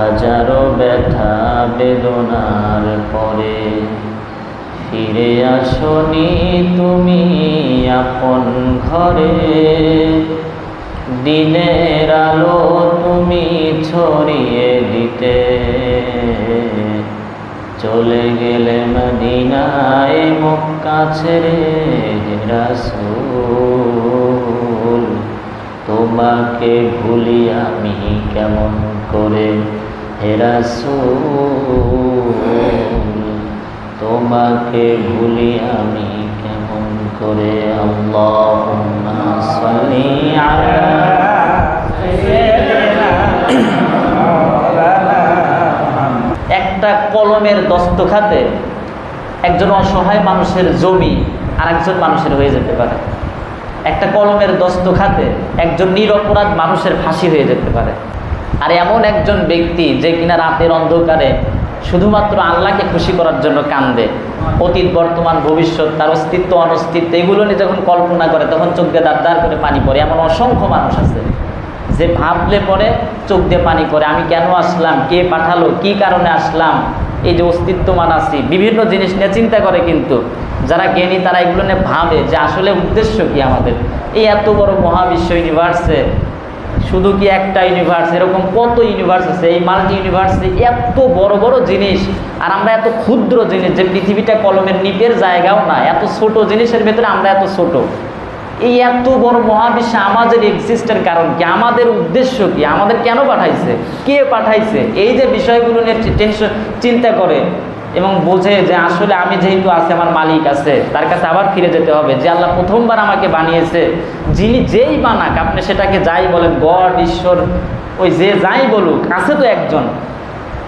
হাজারো ব্যথা বেদনার পরে। ফিরে আসনি তুমি আপন ঘরে। দিনের আলো তুমি ছড়িয়ে দিতে। চলে গেলে মদিনায় মক্কা ছেড়ে রাসূল। তোমাকে ভুলি আমি কেমন করে? হে রাসূল, তোমাকে ভুলি আমি কেমন করে? একটা কলমের দস্তখাতে একজন অসহায় মানুষের জমি আর একজন মানুষের হয়ে যেতে পারে। একটা কলমের দস্তখাতে একজন নিরপরাধ মানুষের ফাঁসি হয়ে যেতে পারে। আর এমন একজন ব্যক্তি যে কিনা রাতের অন্ধকারে শুধুমাত্র আল্লাহকে খুশি করার জন্য কান্দে, অতীত, বর্তমান, ভবিষ্যৎ, তার অস্তিত্ব, অনস্তিত্ব, এগুলো নিয়ে যখন কল্পনা করে, তখন চোখ দিয়ে দাঁড় করে পানি পড়ে। এমন অসংখ্য মানুষ আছে যে ভাবলে পরে চোখ দিয়ে পানি পড়ে, আমি কেন আসলাম, কে পাঠালো, কি কারণে আসলাম, এই যে অস্তিত্বমান আছি, বিভিন্ন জিনিস নিয়ে চিন্তা করে কিন্তু যারা জ্ঞানী, তারা এগুলো নিয়ে ভাবে যে আসলে উদ্দেশ্য কি আমাদের। এই এত বড় মহাবিশ্ব ইউনিভার্সে শুধু কি একটা ইউনিভার্স এরকম কত ইউনিভার্স আছে? এই মাল্টি ইউনিভার্সে এত বড় বড় জিনিস, আর আমরা এত ক্ষুদ্র জিনিস যে পৃথিবীটা কলমের নিপের জায়গাও না, এত ছোট জিনিসের ভেতরে আমরা এত ছোট। এই এত বড় মহাবিশ্বে আমাদের এক্সিস্টের কারণ কি? আমাদের উদ্দেশ্য কি? আমাদের কেন পাঠাইছে? কে পাঠাইছে? এই যে বিষয়গুলো নিয়ে টেনশন, চিন্তা করে এবং বোঝে যে আসলে আমি যেহেতু আছে, আমার মালিক আছে, তার কাছে আবার ফিরে যেতে হবে। যে আল্লাহ প্রথমবার আমাকে বানিয়েছে, যিনি যেই বানাক, আপনি সেটাকে যাই বলেন, গড, ঈশ্বর, ওই যে যাই বলুক, আছে তো একজন।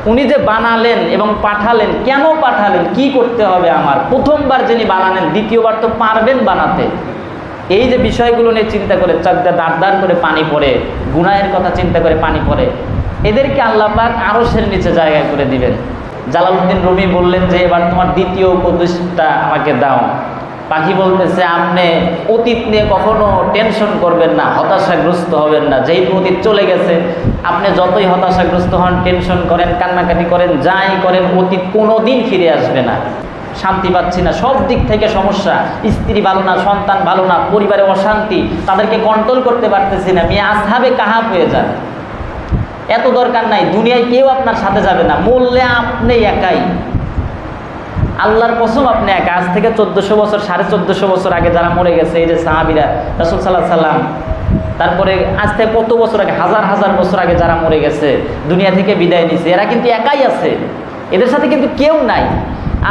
উনি যে বানালেন এবং পাঠালেন, কেন পাঠালেন, কি করতে হবে আমার? প্রথমবার যিনি বানালেন, দ্বিতীয়বার তো পারবেন বানাতে। এই যে বিষয়গুলো নিয়ে চিন্তা করে চাকদা দাঁড় করে পানি পড়ে, গুনাহের কথা চিন্তা করে পানি পড়ে, এদেরকে আল্লাহ পাক আরশের নিচে জায়গায় করে দিবেন। জালালউদ্দিন রুমি বললেন যে, এবার তোমার দ্বিতীয় উপদেশটা আমাকে দাও। পাখি বলতেছে, আপনি অতীত নিয়ে কখনো টেনশন করবেন না, হতাশাগ্রস্ত হবেন না। যেহেতু অতীত চলে গেছে, আপনি যতই হতাশাগ্রস্ত হন, টেনশন করেন, কান্নাকাটি করেন, যাই করেন, অতীত কোনো দিন ফিরে আসবে না। শান্তি পাচ্ছি না। সব দিক থেকে সমস্যা। স্ত্রী ভালো না, সন্তান ভালো না, পরিবারে অশান্তি। তাদেরকে কন্ট্রোল করতে পারতেছি না। মেয়ে আসহাবে কাহাব হয়ে যান এত দরকার নাই, দুনিয়ায় কেউ আপনার সাথে যাবে না, মরলে আপনি একাই। আল্লাহর কসম আপনি একা। আজ থেকে চোদ্দোশো বছর, সাড়ে চোদ্দোশো বছর আগে যারা মরে গেছে, এই যে সাহাবিরা, রসুল সাল্লাহ সাল্লাম তারপরে আজ থেকে কত বছর আগে, হাজার হাজার বছর আগে যারা মরে গেছে, দুনিয়া থেকে বিদায় নিছে, এরা কিন্তু একাই আছে। এদের সাথে কিন্তু কেউ নাই।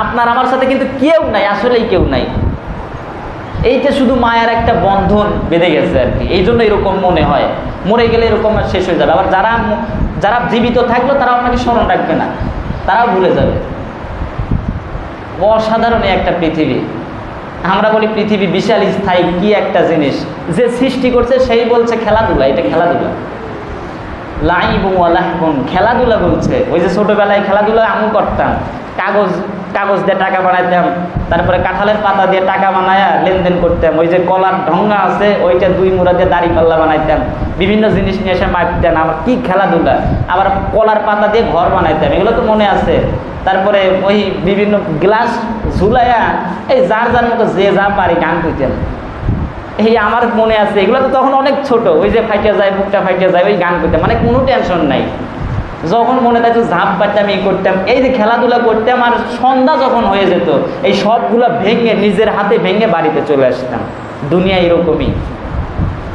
আপনার, আমার সাথে কিন্তু কেউ নাই, আসলেই কেউ নাই। এইটা শুধু মায়ের একটা বন্ধন বেঁধে গেছে আর কি। এই জন্য এরকম মনে হয়। মরে গেলে এরকম শেষ হয়ে যাবে। আবার যারা যারা জীবিত থাকল তারা আপনাকে স্মরণ রাখবে না। তারাও ভুলে যাবে। অসাধারণ একটা পৃথিবী। আমরা বলি পৃথিবী বিশাল, স্থায়ী, কি একটা জিনিস। যে সৃষ্টি করছে সেই বলছে খেলাধুলা, এটা খেলাধুলা। লাইব খেলাধুলা বলছে। ওই যে ছোটোবেলায় খেলাধুলা আমি করতাম। কাগজ কাগজ দিয়ে টাকা বানাইতাম, তারপরে কাঁঠালের পাতা দিয়ে টাকা বানায়া লেনদেন করতাম। ওই যে কলার ঢঙ্গা আছে, ওইটা দুই মুড়া দিয়ে দাড়ি পাল্লা বানাইতাম। বিভিন্ন জিনিস নিয়ে এসে মারতেন আমার কি খেলাধুলা? আবার কলার পাতা দিয়ে ঘর বানাইতাম। এগুলো তো মনে আছে। তারপরে ওই বিভিন্ন গ্লাস ঝুলাইয়া এই যার যার মতো যে যা পারি গান কইতেন এই আমার মনে আছে। এগুলো তো তখন অনেক ছোট। ওই যে ফাইটে যায় বুকটা ফাইটে যায় ওই গান করতাম মানে কোনো টেনশন নাই। যখন মনে থাকতো ঝাঁপ পারতাম এই করতাম, এই যে খেলাধুলা করতাম আর সন্ধ্যা যখন হয়ে যেত, এই সবগুলো ভেঙে নিজের হাতে ভেঙে বাড়িতে চলে আসতাম। দুনিয়া এরকমই।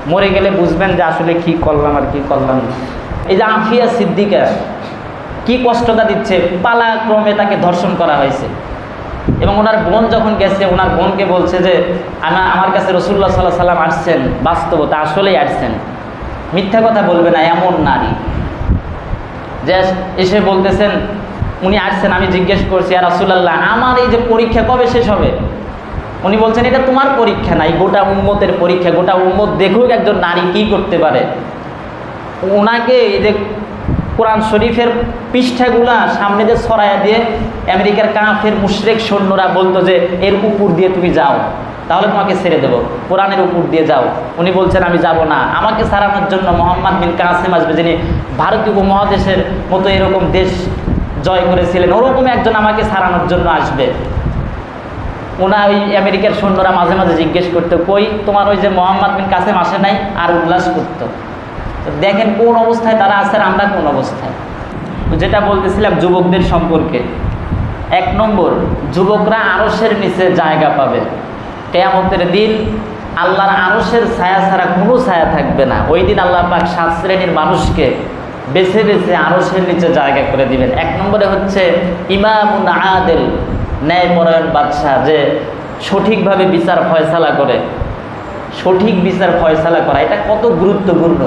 মরে গেলে বুঝবেন যে আসলে কি করলাম আর কি করলাম। এই যে আফিয়া সিদ্দিকা, কি কষ্টটা দিচ্ছে, পালাক্রমে তাকে ধর্ষণ করা হয়েছে। এবং ওনার বোন যখন গেছে, ওনার বোনকে বলছে যে আমার আমার কাছে রসুল্লাহ সাল্লাহ সাল্লাম আসছেন, বাস্তবতা আসলেই আসছেন। মিথ্যা কথা বলবে না, এমন নারী। যে এসে বলতেছেন, উনি আসছেন, আমি জিজ্ঞেস করছি আর রাসুলাল্লাহ, আমার এই যে পরীক্ষা কবে শেষ হবে? উনি বলছেন, এটা তোমার পরীক্ষা নাই গোটা উম্মতের পরীক্ষা, গোটা উম্মত দেখুক একজন নারী কি করতে পারে। ওনাকে এই যে কোরআন শরীফের পৃষ্ঠাগুলা সামনে দিয়ে ছড়াইয়া দিয়ে আমেরিকার কাফের, মুশরেক সৈন্যরা বলতো যে, এর উপর দিয়ে তুমি যাও। তাহলে তোমাকে ছেড়ে দেবো। কোরআনের উপর দিয়ে যাও। উনি বলছেন, আমি যাব না। আমাকে সারানোর জন্য মোহাম্মদ বিন কাসিম আসবে, যিনি ভারতীয় উপমহাদেশের মতো এরকম দেশ জয় করেছিলেন। ওরকম একজন আমাকে সারানোর জন্য আসবে। ওনা ওই আমেরিকার সৈন্যরা মাঝে মাঝে জিজ্ঞেস করতো, কই, তোমার ওই যে মোহাম্মদ বিন কাসেম আসে নাই? আর উল্লাস করতো? দেখেন কোন অবস্থায় তারা আছেন আমরা কোন অবস্থায়। যেটা বলতেছিলাম যুবকদের সম্পর্কে, এক নম্বর, যুবকরা আরসের নিচে জায়গা পাবে। কেয়ামতের দিন আল্লাহর আরসের ছায়া ছাড়া কোনো ছায়া থাকবে না। ওই দিন আল্লাহ পাক সাত শ্রেণির মানুষকে বেছে বেছে আরসের নিচে জায়গা করে দিবেন। এক নম্বরে হচ্ছে ইমামুন আদেল, ন্যায়পরায়ণ বাদশাহ, যে সঠিকভাবে বিচার ফয়সালা করে। সঠিক বিচার ফয়সালা করা, এটা কত গুরুত্বপূর্ণ?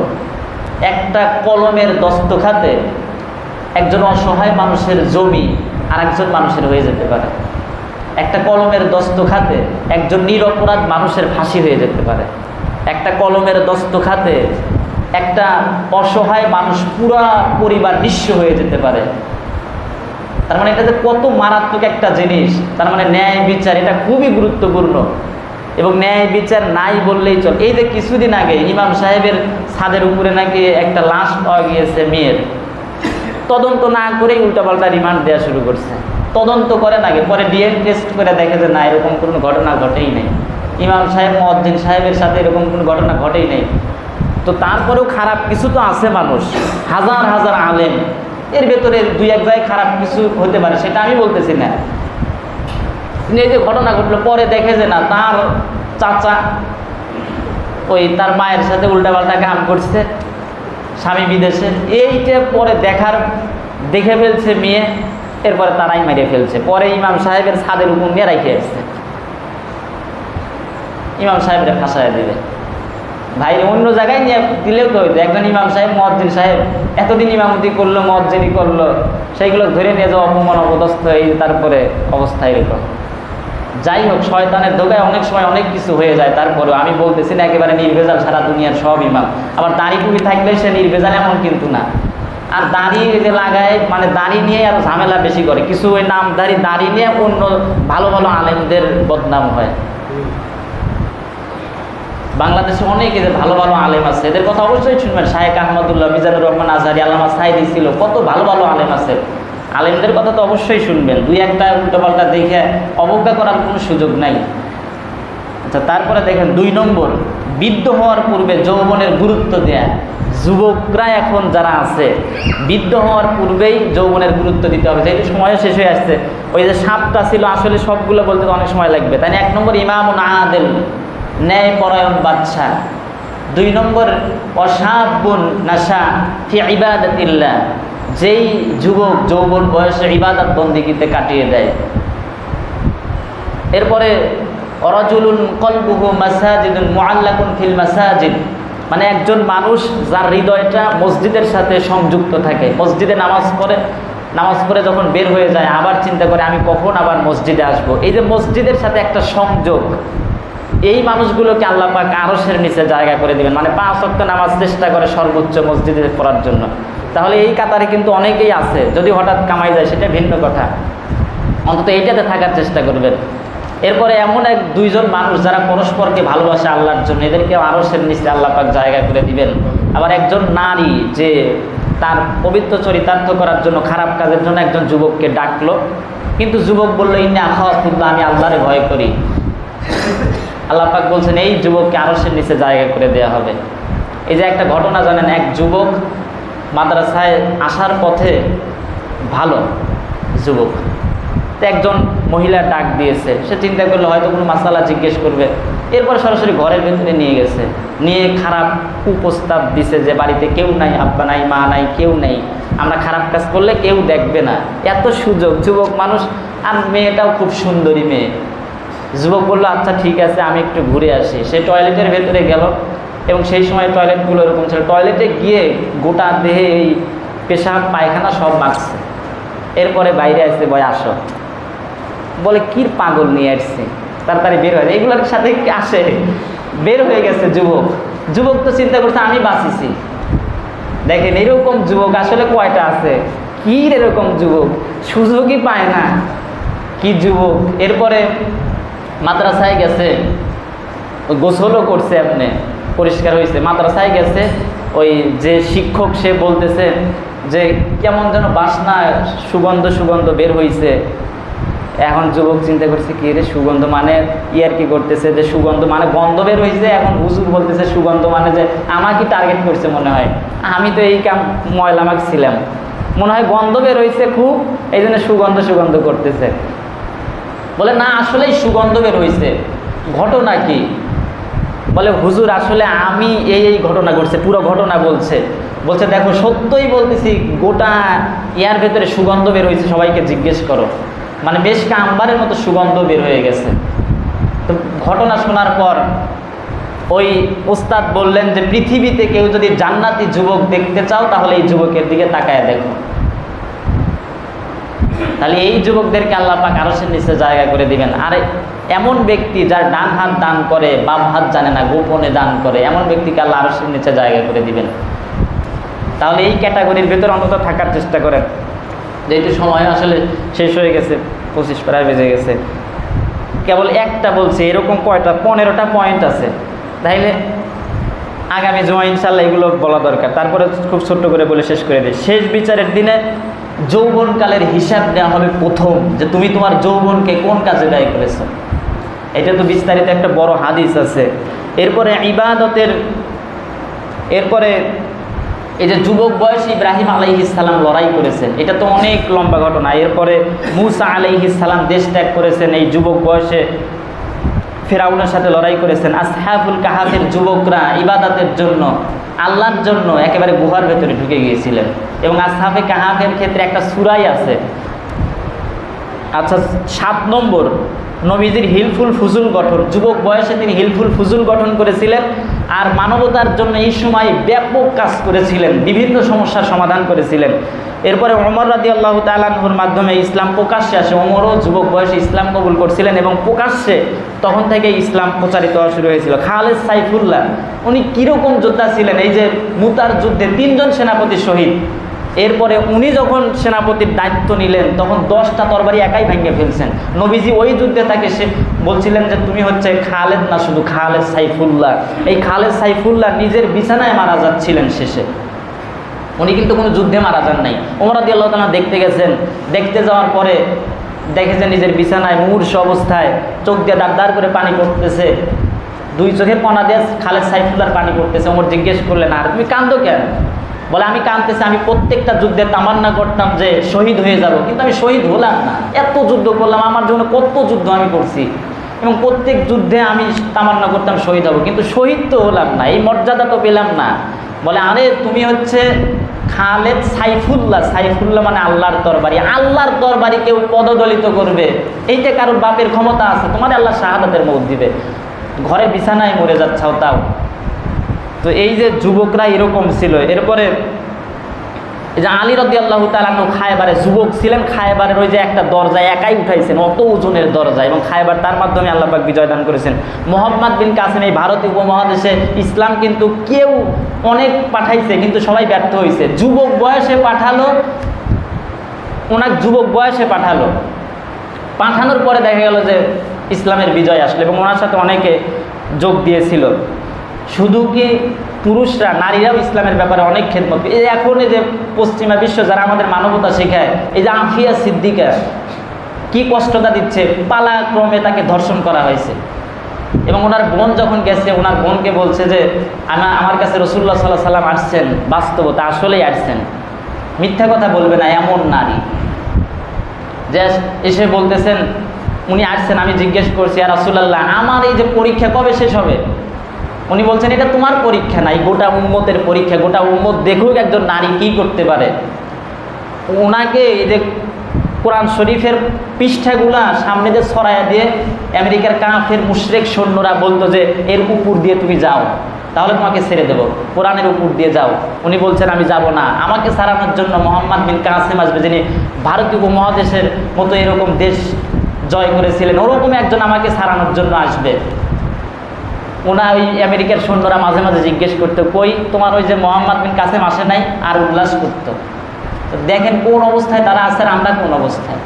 একটা কলমের দস্তখাতে একজন অসহায় মানুষের জমি আর একজন মানুষের হয়ে যেতে পারে। একটা কলমের দস্তখাতে একজন নিরপরাধ মানুষের ফাঁসি হয়ে যেতে পারে। একটা কলমের দস্তখাতে একটা অসহায় মানুষ পুরা পরিবার নিঃস্ব হয়ে যেতে পারে। তার মানে এটা যে কত মারাত্মক একটা জিনিস, তার মানে ন্যায় বিচার, এটা খুবই গুরুত্বপূর্ণ। এবং ন্যায় বিচার নাই বললেই চল। এই যে কিছুদিন আগে ইমাম সাহেবের ছাদের উপরে নাকি একটা লাশ পাওয়া গিয়েছে মেয়ের, তদন্ত না করেই উল্টাপাল্টা রিমান্ড দেওয়া শুরু করছে। তদন্ত করে নাকি পরে ডিএন টেস্ট করে দেখে যে না, এরকম কোনো ঘটনা ঘটেই নেই। ইমাম সাহেব মদ্দিন সাহেবের সাথে এরকম কোনো ঘটনা ঘটেই নেই। তো তারপরেও খারাপ কিছু তো আছে মানুষ, হাজার হাজার আলেম। এর ভেতরে দুই এক জায়গায় খারাপ কিছু হতে পারে, সেটা আমি বলতেছি না। কিন্তু এই যে ঘটনা ঘটলো, পরে দেখে যে না, তার চাচা ওই তার মায়ের সাথে উল্টাপাল্টা কাম করছে, স্বামী বিদেশে। এইটা পরে দেখার, দেখে ফেলছে মেয়ে। এরপরে তারাই মেরে ফেলছে। পরে ইমাম সাহেবের ছাদের উপর রাখে আসছে। ইমাম সাহেবরা ফাঁসায় দিবে। ভাই অন্য জায়গায় নিয়ে দিলেও তো হইতো? একজন ইমাম সাহেব মহাদ্দিন সাহেব, এতদিন ইমামতি করল মহাজ্জিনী করল, সেইগুলো ধরে নিয়ে যাওয়া অপমান, অপদস্থ, এই তারপরে অবস্থা এরকম। যাই হোক, শয়তানের ধোকায় অনেক সময় অনেক কিছু হয়ে যায়। তারপরেও আমি বলতেছি না, একেবারে নির্ভেজাল সারা দুনিয়ার সব ইমাম। আবার দাড়ি টুপি থাকলে সে নির্ভেজাল এমন কিন্তু না। আর দাড়ি যে লাগায় মানে দাড়ি নিয়ে আরও ঝামেলা বেশি করে। কিছু ওই নামধারী দাড়ি নিয়ে অন্য ভালো ভালো আলেমদের বদনাম হয়। বাংলাদেশে অনেক এদের ভালো ভালো আলেম আছে, এদের কথা অবশ্যই শুনবেন। শাহেক আহমদুল্লাহ, মিজানুর রহমান আজহারি, আল্লামা সাইদি ছিল, কত ভালো ভালো আলেম আছে। আলেমদের কথা তো অবশ্যই শুনবেন। দুই একটা উল্টোপাল্টা দেখে অবজ্ঞা করার কোনো সুযোগ নাই। আচ্ছা তারপরে দেখেন, দুই নম্বর, বৃদ্ধ হওয়ার পূর্বে যৌবনের গুরুত্ব দেয়া। যুবকরা এখন যারা আছে, বৃদ্ধ হওয়ার পূর্বেই যৌবনের গুরুত্ব দিতে হবে। যেহেতু সময়ও শেষ হয়ে আসছে, ওই যে সাতটা ছিল, আসলে সবগুলো বলতে তো অনেক সময় লাগবে। তাই এক নম্বর ইমাম আদেল, ন্যায়পরায়ণ বাদশাহ। দুই নম্বর, অসাবুন নাসা ফি ইবাদতিল্লাহ। যেই যুবক যৌবন বয়সে ইবাদত বন্দিগিতে কাটিয়ে দেয়। এরপরে, অরাজুলুন কলবুহু মাসাজিদুন মুআল্লাকুন ফিল মাসাজিদ। মানে একজন মানুষ যার হৃদয়টা মসজিদের সাথে সংযুক্ত থাকে। মসজিদে নামাজ পড়ে নামাজ পড়ে যখন বের হয়ে যায়, আবার চিন্তা করে আমি কখন আবার মসজিদে আসব। এই যে মসজিদের সাথে একটা সংযোগ, এই মানুষগুলোকে আল্লাহ পাক আরসের নিচে জায়গা করে দিবেন। মানে পাঁচ অক্ট নামাজ চেষ্টা করে সর্বোচ্চ মসজিদে পড়ার জন্য। তাহলে এই কাতারে কিন্তু অনেকেই আছে, যদি হঠাৎ কামাই যায়, সেটা ভিন্ন কথা। অন্তত এইটাতে থাকার চেষ্টা করবেন। এরপরে এমন এক দুইজন মানুষ যারা পরস্পরকে ভালোবাসে আল্লাহর জন্য এদেরকে আরসের নিচে আল্লাহ পাক জায়গা করে দিবেন। আবার একজন নারী যে তার পবিত্র চরিতার্থ করার জন্য, খারাপ কাজের জন্য একজন যুবককে ডাকলো। কিন্তু যুবক বলল, ইন্না আখাফুল্লাহ আমি আল্লাহরে ভয় করি। আল্লাহ পাক বলছেন, এই যুবককে আরও আরসের নিচে জায়গা করে দেওয়া হবে। এই যে একটা ঘটনা জানেন, এক যুবক মাদ্রাসায় আসার পথে ভালো যুবক। তো একজন মহিলা ডাক দিয়েছে, সে চিন্তা করল হয়তো কোনো মাসালা জিজ্ঞেস করবে। এরপর সরাসরি ঘরের ভেতরে নিয়ে গেছে। নিয়ে খারাপ কুপ্রস্তাব দিছে যে বাড়িতে কেউ নাই, আব্বা নাই, মা নাই, কেউ নেই। আমরা খারাপ কাজ করলে কেউ দেখবে না। এত সুযোগ, যুবক মানুষ, আর মেয়েটাও খুব সুন্দরী মেয়ে। যুবক বলল আচ্ছা ঠিক আছে, আমি একটু ঘুরে আসি। সে টয়লেটের ভেতরে গেল এবং সেই সময় টয়লেটগুলো এরকম ছিল। টয়লেটে গিয়ে গোটা দেহে এই পেশাব, পায়খানা সব মাখছে এরপরে বাইরে আসছে বয় আসো। বলে কি পাগল নিয়ে আসছে? তাড়াতাড়ি বের হয়ে এগুলোর সাথে আসে? বের হয়ে গেছে যুবক। যুবক তো চিন্তা করছে, আমি বাঁচিছি। দেখেন, এরকম যুবক আসলে কয়টা আছে? কি এরকম যুবক? সুযোগই পায় না। কি যুবক? এরপরে মাদ্রাসায় গেছে। গোসলও করছে আপনি। পরিষ্কার হয়েছে মাদ্রাসায় গেছে। ওই যে শিক্ষক সে বলতেছে যে, কেমন যেন বাসনা, সুগন্ধ সুগন্ধ বের হয়েছে এখন যুবক চিন্তা করছে কি রে, সুগন্ধ মানে ইয়ার কি করতেছে? যে সুগন্ধ মানে গন্ধ বের হয়েছে, এখন হুজুর বলতেছে সুগন্ধ মানে যে আমাকে টার্গেট করছে মনে হয়? আমি তো এই কাম ময়লা মাখ ছিলাম মনে হয় গন্ধ বের হয়েছে খুব, এই জন্য সুগন্ধ সুগন্ধ করতেছে। বলে, না, আসলেই সুগন্ধ বের হয়েছে। ঘটনা কি? বলে, হুজুর, আসলে আমি এই এই ঘটনা ঘটছে, পুরো ঘটনা বলছে। বলছে, দেখো, সত্যই বলতেছি, গোটা ইয়ার ভেতরে সুগন্ধ বের হয়েছে, সবাইকে জিজ্ঞেস করো। মানে বেশ কাম্বারের মতো সুগন্ধ বের হয়ে গেছে। তো ঘটনা শোনার পর ওই ওস্তাদ বললেন যে, পৃথিবীতে কেউ যদি জান্নাতি যুবক দেখতে চাও, তাহলে এই যুবকের দিকে তাকায় দেখো। তাহলে এই যুবকদেরকে আল্লাহ পাক আরসের নিচে জায়গা করে দিবেন। আর, এমন ব্যক্তি যার ডান হাত দান করে, বাম হাত জানে না, গোপনে দান করে, এমন ব্যক্তিকে আল্লাহ আরসের নিচে জায়গা করে দিবেন। তাহলে এই ক্যাটাগরির ভেতরে অন্তত থাকার চেষ্টা করেন। যেহেতু সময় আসলে শেষ হয়ে গেছে, পঁচিশ প্রায় বেজে গেছে। কেবল একটা বলছে, এরকম কয়টা? পনেরোটা পয়েন্ট আছে। তাইলে আগামী জমা ইনশাল্লাহ এগুলো বলা দরকার। তারপরে খুব ছোট্ট করে বলে শেষ করে দিই। শেষ বিচারের দিনে যৌবনকালের হিসাব নেওয়া হবে প্রথম, যে তুমি তোমার যৌবনকে কোন কাজে ব্যয় করেছ। এটা তো বিস্তারিত একটা বড় হাদিস আছে। এরপরে ইবাদতের, এরপরে এই যে যুবক বয়স ইব্রাহিম আলাইহিসাল্লাম লড়াই করেছেন, এটা তো অনেক লম্বা ঘটনা। এরপরে মুসা আলাইহিসাল্লাম দেশ ত্যাগ করেছেন, এই যুবক বয়সে ফেরাউনের সাথে লড়াই করেছেন। আর আসহাবুল কাহাফের যুবকরা ইবাদাতের জন্য, আল্লাহর জন্য একেবারে গুহার ভেতরে ঢুকে গিয়েছিলেন। এবং আসহাফে কাহাফের ক্ষেত্রে একটা সুরাই আছে আচ্ছা সাত নম্বর। নবীজির হিলফুল ফুজুল গঠন। যুবক বয়সে তিনি হিলফুল ফুজুল গঠন করেছিলেন আর মানবতার জন্য এই সময় ব্যাপক কাজ করেছিলেন, বিভিন্ন সমস্যার সমাধান করেছিলেন। এরপরে অমর রাদি আল্লাহ তালাহুর মাধ্যমে ইসলাম প্রকাশ্যে আসে। অমরও যুবক বয়সে ইসলাম কবুল করছিলেন এবং প্রকাশ্যে তখন থেকে ইসলাম প্রচারিত হওয়া শুরু হয়েছিল। খালেদ সাইফুল্লাহ, উনি কীরকম যোদ্ধা ছিলেন? এই যে মুতার যুদ্ধে তিনজন সেনাপতি শহীদ। এরপরে উনি যখন সেনাপতির দায়িত্ব নিলেন, তখন দশটা তরবারি একাই ভেঙে ফেলছেন। নবীজি ওই যুদ্ধে তাকে সে বলছিলেন যে, তুমি হচ্ছে খালেদ না শুধু খালেদ সাইফুল্লাহ? এই খালেদ সাইফুল্লাহ নিজের বিছানায় মারা যাচ্ছিলেন শেষে। উনি কিন্তু কোনো যুদ্ধে মারা যান নাই। ওমরাদি আল্লাহ তালা দেখতে গেছেন। দেখতে যাওয়ার পরে দেখেছেন নিজের বিছানায় মূর্ষ অবস্থায় চোখ দিয়ে দাঁড় করে পানি পড়তেছে। দুই চোখে পনা দিয়ে খালেদ সাইফুল্লার পানি পড়তেছে। ওমর জিজ্ঞেস করলেন, আর তুমি কান্দো কেন? বলে, আমি কাঁদতেছি আমি প্রত্যেকটা যুদ্ধে তামান্না করতাম যে শহীদ হয়ে যাব। কিন্তু আমি শহীদ হলাম না। এত যুদ্ধ করলাম, আমার জন্য কত যুদ্ধ আমি করছি। এবং প্রত্যেক যুদ্ধে আমি তামান্না করতাম, শহীদ হব। কিন্তু শহীদ তো হলাম না, এই মর্যাদা তো পেলাম না। বলে, আরে, তুমি হচ্ছে খালেদ সাইফুল্লাহ। সাইফুল্লাহ মানে আল্লাহর দরবারি। আল্লাহর তরবারি কেউ পদদলিত করবে। এইটা কারোর বাপের ক্ষমতা আছে। তোমার আল্লাহ শাহাদাতের মত দিবে। ঘরে বিছানায় মরে যাচ্ছাও তাও। তো এই যে যুবকরা এরকম ছিল, এরপরে এই যে আলী রদি আল্লাহ তালানু খায়বারে, যুবক ছিলেন খায়বারের ওই যে একটা দরজায় একাই উঠাইছেন, অত ওজনের দরজা এবং খায়বার তার মাধ্যমে আল্লাহবাক বিজয় দান করেছেন। মোহাম্মদ বিন কাসিম এই ভারতীয় উপমহাদেশে ইসলাম কিন্তু কেউ অনেক পাঠাইছে, কিন্তু সবাই ব্যর্থ হয়েছে যুবক বয়সে পাঠালো, ওনার যুবক বয়সে পাঠালো। পাঠানোর পরে দেখা গেল যে ইসলামের বিজয় আসলো এবং ওনার সাথে অনেকে যোগ দিয়েছিল। শুধু কি পুরুষরা, নারীরাও ইসলামের ব্যাপারে অনেক খেদমত এই এখন এই যে পশ্চিমা বিশ্ব যারা আমাদের মানবতা শেখায়, এই যে আফিয়া সিদ্দিকা, কি কষ্টটা দিচ্ছে, পালাক্রমে তাকে ধর্ষণ করা হয়েছে। এবং ওনার বোন যখন গেছে, ওনার বোনকে বলছে যে আমার আমার কাছে রসুল্লাহ সাল্লাহ সাল্লাম আসছেন, বাস্তবতা আসলেই আসছেন। মিথ্যা কথা বলবে না, এমন নারী। যে এসে বলতেছেন, উনি আসছেন, আমি জিজ্ঞেস করছি আর রাসুল্লাহ আমার এই যে পরীক্ষা কবে শেষ হবে? উনি বলছেন, এটা তোমার পরীক্ষা নাই, গোটা উম্মতের পরীক্ষা, গোটা উম্মত দেখুক একজন নারী কি করতে পারে। ওনাকে এই যে কোরআন শরীফের পৃষ্ঠাগুলা সামনে দিয়ে ছড়াইয়া দিয়ে আমেরিকার কাফের মুশরেক সৈন্যরা বলতো যে, এর উপর দিয়ে তুমি যাও, তাহলে তোমাকে ছেড়ে দেবো। কোরআনের উপর দিয়ে যাও। উনি বলছেন, আমি যাব না। আমাকে সারানোর জন্য মোহাম্মদ বিন কাসেম আসবে, যিনি ভারতীয় উপমহাদেশের মতো এরকম দেশ জয় করেছিলেন ওরকম একজন আমাকে সারানোর জন্য আসবে। ওনা ওই আমেরিকার সৈন্যরা মাঝে মাঝে জিজ্ঞেস করতো, কই, তোমার ওই যে মোহাম্মদ বিন কাসেম আসে নাই আর উল্লাস করতো? দেখেন কোন অবস্থায় তারা আছে আমরা কোন অবস্থায়।